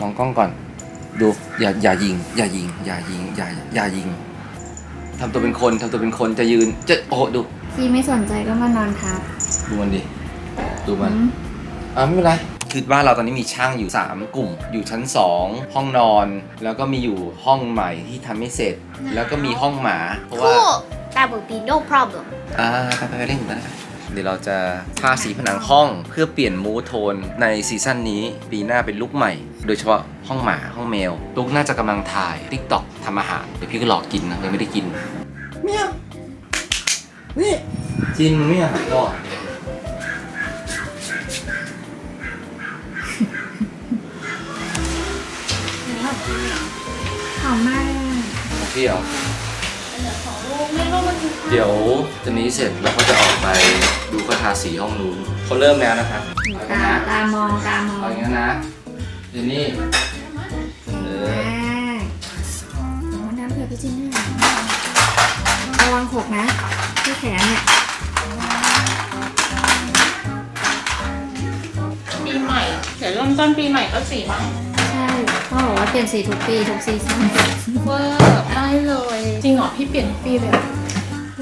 มองกล้องก่อน ดูอย่าอย่ายิง อย่ายิง อย่ายิง อย่าอย่ายิงทำตัวเป็นคนทำตัวเป็นคนจะยืนจะโอ้โหดู พี่ไม่สนใจก็มานอนทับดูมันดิ ดูมัน อืมอ่าไม่เป็นไร คือบ้านเราตอนนี้มีช่างอยู่ 3 กลุ่ม อยู่ชั้น 2 ห้องนอน แล้วก็มีอยู่ห้องใหม่ที่ทำไม่เสร็จ แล้วก็มีห้องหมา เพราะว่า Cool. That would be no problem. อ่าไปไปไปเล่นกันนะ เดี๋ยวเราจะทาสีผนังห้องเพื่อเปลี่ยนมูทโทนในซีซั่นนี้ปีหน้าเป็นลุคใหม่ โดยเฉพาะห้องหมาห้องแมว ลุกน่าจะกำลังถ่ายทิกตอกทำอาหารเดี๋ยวพี่ก็หลอกกินนะยังไม่ได้กินเมียวนี่จินมันไม่อาหารก่อนหอมมากของพี่เหรอ เดี๋ยวตอนนี้เสร็จเราก็จะออกไปดูเขาทาสีห้องนู้นเขาเริ่มแล้วนะครับเอาตานะตามองตามองเอาอย่างนี้นนะเจนนี่เออมากโอ้น้ำเผื่อพี่จินด้วยระวังหกนะที่แขนเนี่ยปีใหม่เดี๋ยวเริ่มต้นปีใหม่ก็สีใหม่ใช่พ่อบอกว่าเปลี่ยนสีทุกปีทุกซีซั่นเวอร์ได้เลย จริงเหรอพี่เปลี่ยนทุกปีเลยเหรอ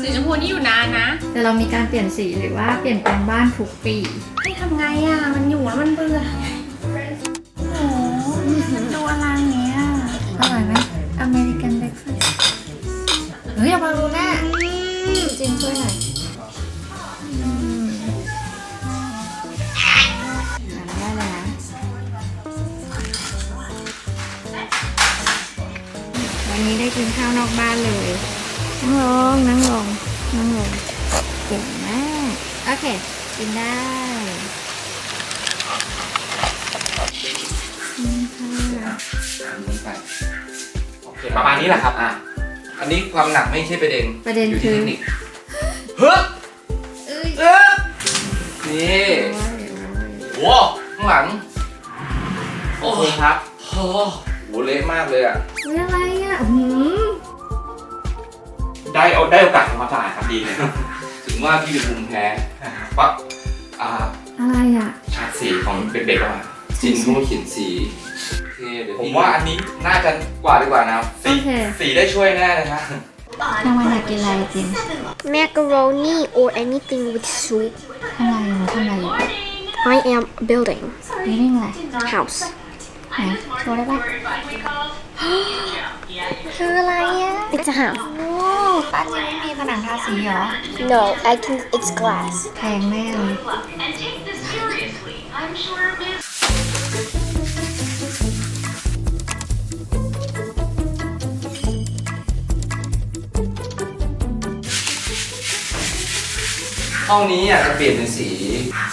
สีชมพูนี่อยู่นานนะ แต่เรามีการเปลี่ยนสีหรือว่าเปลี่ยนแปลงบ้านทุกปี ให้ทำไงอะ มันอยู่แล้วมันเบื่อโอ้โหดูอะไรเนี้ยอร่อยไหมอเมริกันเบรคฟาสต์เฮ้ยอย่ามาดูหน้าจินช่วยหน่อยอืมอะได้เลยนะวันนี้ได้กินข้าวนอกบ้านเลย นั่งลงนั่งลงนั่งลงเก่งมากโอเคกินได้อืมค่ะไปโอเคประมาณนี้แหละครับอะอันนี้ความหนักไม่ใช่ประเด็นประเด็นอยู่คืที่อเทคนิคเฮ้ยเอ้ยเอ้ยนี่โอ้ยโอ้ยโว้ข้างหลังโอ้โหครับโอ้โหโหเละมากเลยอะเฮ้ยอะไรอะหืม ได้เอาได้โอกาสทำความสะอาดครับดีเลยครับถึงว่าพี่เป็นภูมิแพ้ปั๊บอ่าอะไรอะชาร์จสีของเด็กๆแล้วอะจินเขามาเขียนสีโอเคเดี๋ยวผมพี่ว่าอันนี้น่าจะกว่าดีกว่านะครับสีโอเค สีได้ช่วยแน่เลยนะ ทำไมอยากกินอะไรจริง Macaroni or anything with soup. ทำอะไรอยู่ทำอะไรอยู่ I am building นี่เรื่องอะไร house. ไหนโชว์ได้ปะคืออะไรอะ It's a house. โอ้ป้าจินไม่มีผนังทาสีเหรอ No, I think it's glass. แพงแน่เลยห้องนี้อยากจะเปลี่ยนเป็นสี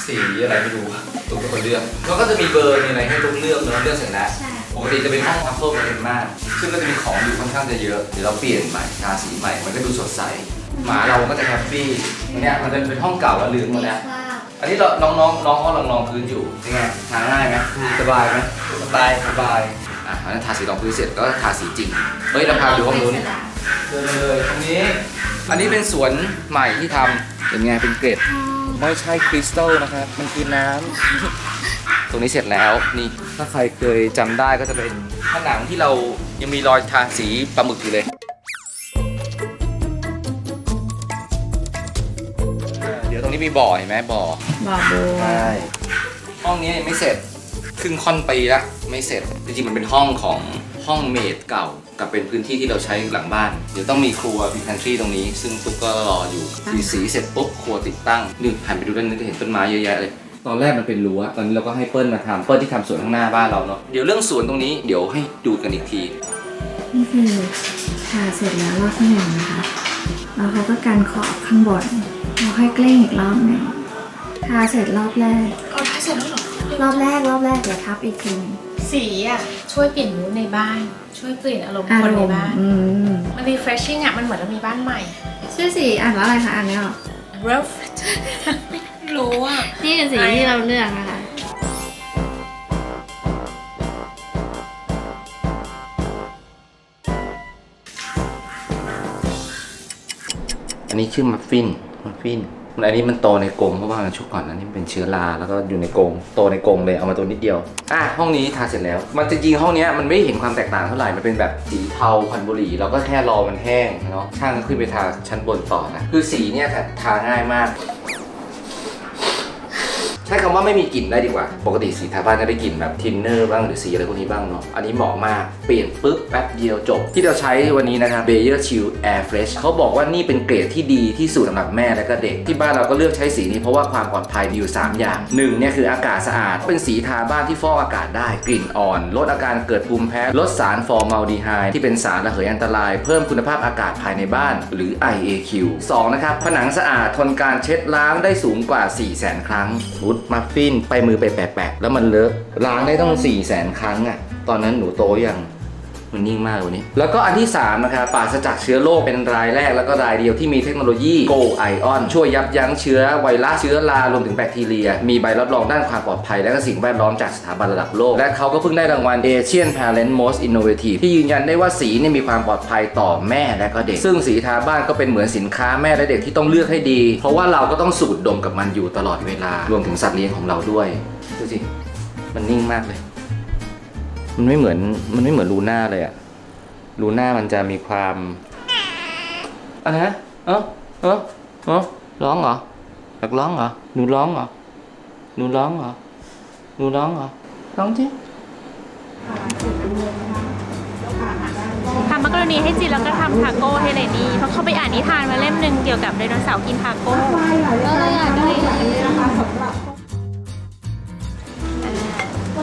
สีอะไรไม่รู้อะตุ๊กเป็นคนเลือกแล้วก็จะมีเบอร์มีอะไรให้ตุ๊กเลือกเนอะเลือกเสร็จแล้วใช่ ปกติจะเป็นห้องทัฟเฟิลเป็นมาก ซึ่งก็จะมีของอยู่ค่อนข้างจะเยอะ เดี๋ยวเราเปลี่ยนใหม่ ทาสีใหม่ มันก็ดูสดใส หมาเราก็จะแฮปปี้เนี่ยมันจะเป็นห้องเก่าแล้วลืมหมดแล้ว อันนี้เราน้องน้องน้องเขาลองลองพื้นอยู่ยังไงทาง่ายไหมสบายไหมสบายสบาย อะอันนั้นทาสีรองพื้นเสร็จก็ทาสีจริง เฮ้ยเราพาดูห้องนู้นเดินเลยตรงนี้ อันนี้เป็นสวนใหม่ที่ทำเป็นไงเป็นเกรดไม่ใช่คริสตัลนะครับ มันคือน้ำ ตรงนี้เสร็จแล้วนี่ถ้าใครเคยจำได้ก็จะเป็นผนังที่เรายังมีรอยทาสีปลาหมึกอยู่เลยอ่าเดี๋ยวตรงนี้มีบ่อเห็นไหมบ่อบอบัวใช่ห้องนี้ยังไม่เสร็จครึ่งค่อนปีละไม่เสร็จ จริงๆมันเป็นห้องของห้องเมดเก่า กับเป็นพื้นที่ที่เราใช้หลังบ้าน เดี๋ยวต้องมีครัวมี pantry ตรงนี้ ซึ่งตุ๊กก็รออยู่สีสีเสร็จปุ๊บครัวติดตั้งนี่หันไปดูด้านนี้จะเห็นต้นไม้เยอะแยะเลย ตอนแรกมันเป็นรั้ว ตอนนี้เราก็ให้เปิ้ลมาทำเปิ้ลที่ทำสวนข้างหน้าบ้านเราเนาะ เดี๋ยวเรื่องสวนตรงนี้เดี๋ยวให้ดูกันอีกที นี่คือทาเสร็จแล้วรอบที่หนึ่งนะคะแล้วเขาก็กันขอบข้างบนเราค่อยเกลี้งอีกรอบหนึ่งทาเสร็จรอบแรก เอาได้เสร็จแล้วเหรอ รอบแรกรอบแรกเดี๋ยวทับอีกทีหนึ่งสีอะ ช่วยเปลี่ยนมูดในบ้าน ช่วยเปลี่ยนอารมณ์อาคนรในมณ์บ้าน อืมมัน refreshing อะ มันเหมือนเรามีบ้านใหม่ ชื่อสีอ่านว่าอะไรคะอ่านไม่ออก rough ไม่ รู้อะ นี่คือสีที่เราเลือกนะคะ อันนี้ชื่อมัฟฟิน มัฟฟิน อันนี้มันโตในกรงเพราะว่ามันชุกก่อนอันนี้มันเป็นเชื้อรา แล้วก็อยู่ในกรงโตในกรงเลย เอามาตัวนิดเดียว อะ ห้องนี้ทาเสร็จแล้ว มันจริงๆห้องเนี้ยมันไม่เห็นความแตกต่างเท่าไหร่ มันเป็นแบบสีเทาพันบุหรี่เราก็แค่รอมันแห้งเนาะ ช่างก็ขึ้นไปทาชั้นบนต่อนะ คือสีเนี่ยทาง่ายมาก ใช้คำว่าไม่มีกลิ่นได้ดีกว่า ปกติสีทาบ้านจะได้กลิ่นแบบทินเนอร์บ้างหรือสีอะไรพวกนี้บ้างเนาะ อันนี้เหมาะมาก เปลี่ยนปุ๊บแป๊บเดียวจบ ที่เราใช้วันนี้นะครับ Bayer Chill Air Fresh เขาบอกว่านี่เป็นเกรดที่ดีที่สุดสำหรับแม่และก็เด็ก ที่บ้านเราก็เลือกใช้สีนี้เพราะว่าความปลอดภัยมีอยู่3อย่างหนึ่งเนี่ยคืออากาศสะอาด เป็นสีทาบ้านที่ฟอกอากาศได้ กลิ่นอ่อน ลดอาการเกิดภูมิแพ้ ลดสารฟอร์มาลดีไฮด์ที่เป็นสารระเหยอันตราย เพิ่มคุณภาพอากาศภายในบ้าน หรือ IAQ 2นะครับผนังสะอาดทนการเช็ดล้างได้สูงกว่า 4 0 0 0 0 0 ครั้งุดมัฟฟินไปมือไปแปะๆแล้วมันเลอะล้างได้ต้อง4ี่แสนครั้งอะตอนนั้นหนูโตยัง มันนิ่งมากวันนี้ แล้วก็อันที่ 3 นะครับปราศจากเชื้อโรคเป็นรายแรกแล้วก็รายเดียวที่มีเทคโนโลยี Go Ion ช่วยยับยั้งเชื้อไวรัสเชื้อรารวมถึงแบคทีเรีย มีใบรับรองด้านความปลอดภัยและก็สิ่งแวดล้อมจากสถาบันระดับโลก และเขาก็เพิ่งได้รางวัล Asian Parent Most Innovative ที่ยืนยันได้ว่าสีนี่มีความปลอดภัยต่อแม่และก็เด็ก ซึ่งสีทาบ้านก็เป็นเหมือนสินค้าแม่และเด็กที่ต้องเลือกให้ดี เพราะว่าเราก็ต้องสูดดมกับมันอยู่ตลอดเวลารวมถึงสัตว์เลี้ยงของเราด้วยดูสิมันนิ่งมากเลย มันไม่เหมือนมันไม่เหมือนลูน่าเลยอะลูน่ามันจะมีความอะไรนะเออเออเออร้องเหรออยากร้องเหรอหนูร้องเหรอหนูร้องเหรอหนูร้องเหรอร้องจิทำมักกะโรนีให้จีนแล้วก็ทำทาโก้ให้เลดี้เพราะเขาไปอ่านนิทานมาเล่มหนึ่งเกี่ยวกับไดโนเสาร์กินทาโก้ก็เลยอยากได้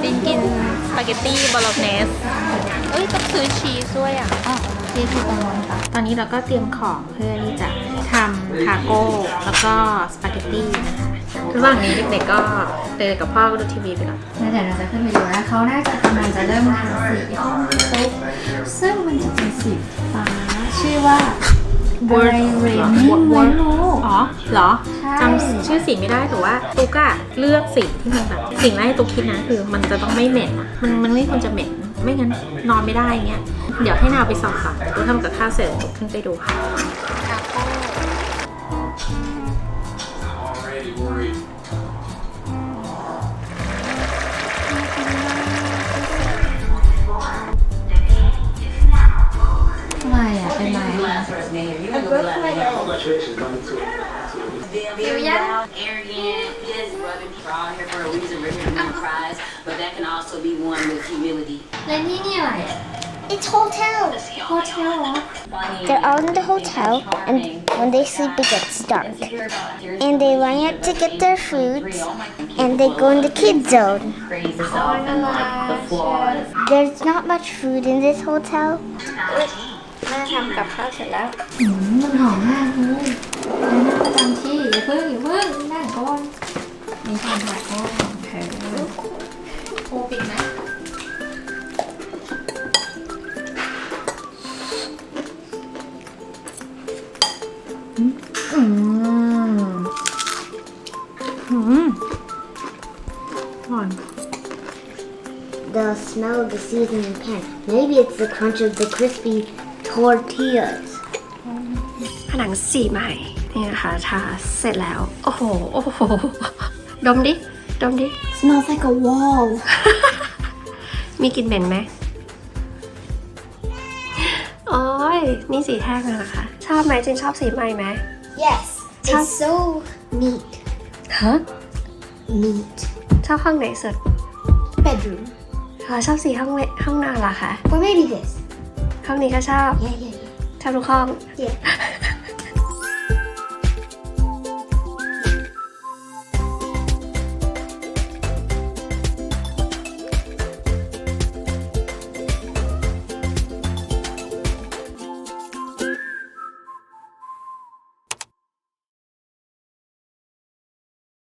จีนกินส ปาเกตตี้บอลเนสเอ้ยต้องซื้อชีสด้วยอะอ๋อที่ที่ตรงนู้นค่ะตอนนี้เราก็เตรียมของเพื่อที่จะทำทาโก้แล้วก็สปาเกตตี้นะคะระหว่างนี้เด็กๆก็เดินกับพ่อก็ดูทีวีไปก่อนแล้วเดี๋ยวเราจะขึ้นไปดูนะเขาน่าจะกำลังจะเริ่มทาสีห้องตุ๊กซึ่งมันจะเป็นสีฟ้าชื่อว่า Word Ray Rain วอไม่ร์ดรู้อ๋อเหรอใช่ จำชื่อสีไม่ได้แต่ว่าตุ๊กอะเลือกสีที่มันแบบสิ่งแรกตุ๊กคิดนะคือมันจะต้องไม่เหม็นอะมันมันไม่ควรจะเหม็นไม่งั้นนอนไม่ได้เงี้ยเดี๋ยวให้นาวไปส่องค่ะตุ๊กทำกับข้าวเสร็จตุ๊กขึ้นไปดูค่ะ arrogant, just rubbing people out here for a reason. We're here to win a prize, but that can also be won with humility. และนี่นี่อะไรอ่ะ It's hotel. โฮเทลเหรอ They're out in the hotel, and when they sleep, it gets dark. And they line up to get their foods, and they go in the kids zone. There's not much food in this hotel. แม่ทำกับข้าวเสร็จแล้วอืมมันหอมมากเลย แล้วนั่งประจำที่อย่าเพิ่งอย่าเพิ่งนั่งก่อนนี่ทำผัดก็เธอโคปิดนะอืมอืม อืมหอน The smell of the seasoning pan. Maybe it's the crunch of the crispy tortillas. ผนังสีใหม่ นี่นะคะทาเสร็จแล้ว โอ้โห โอ้โห ดมดิ ดมดิ Smells like a wall. มีกลิ่นเหม็นไหมโอ้ย นี่สีแห้งแล้วนะคะ ชอบไหมจินชอบสีใหม่ไหม Yes, it's so neat. ฮะ Neat. ชอบห้องไหนสุด Bedroom. อ๋อชอบสีห้องเวห้องนอนเหรอคะ Or maybe this. ห้องนี้ก็ชอบ Yeah, yeah, yeah. ชอบทุกห้อง Yeah.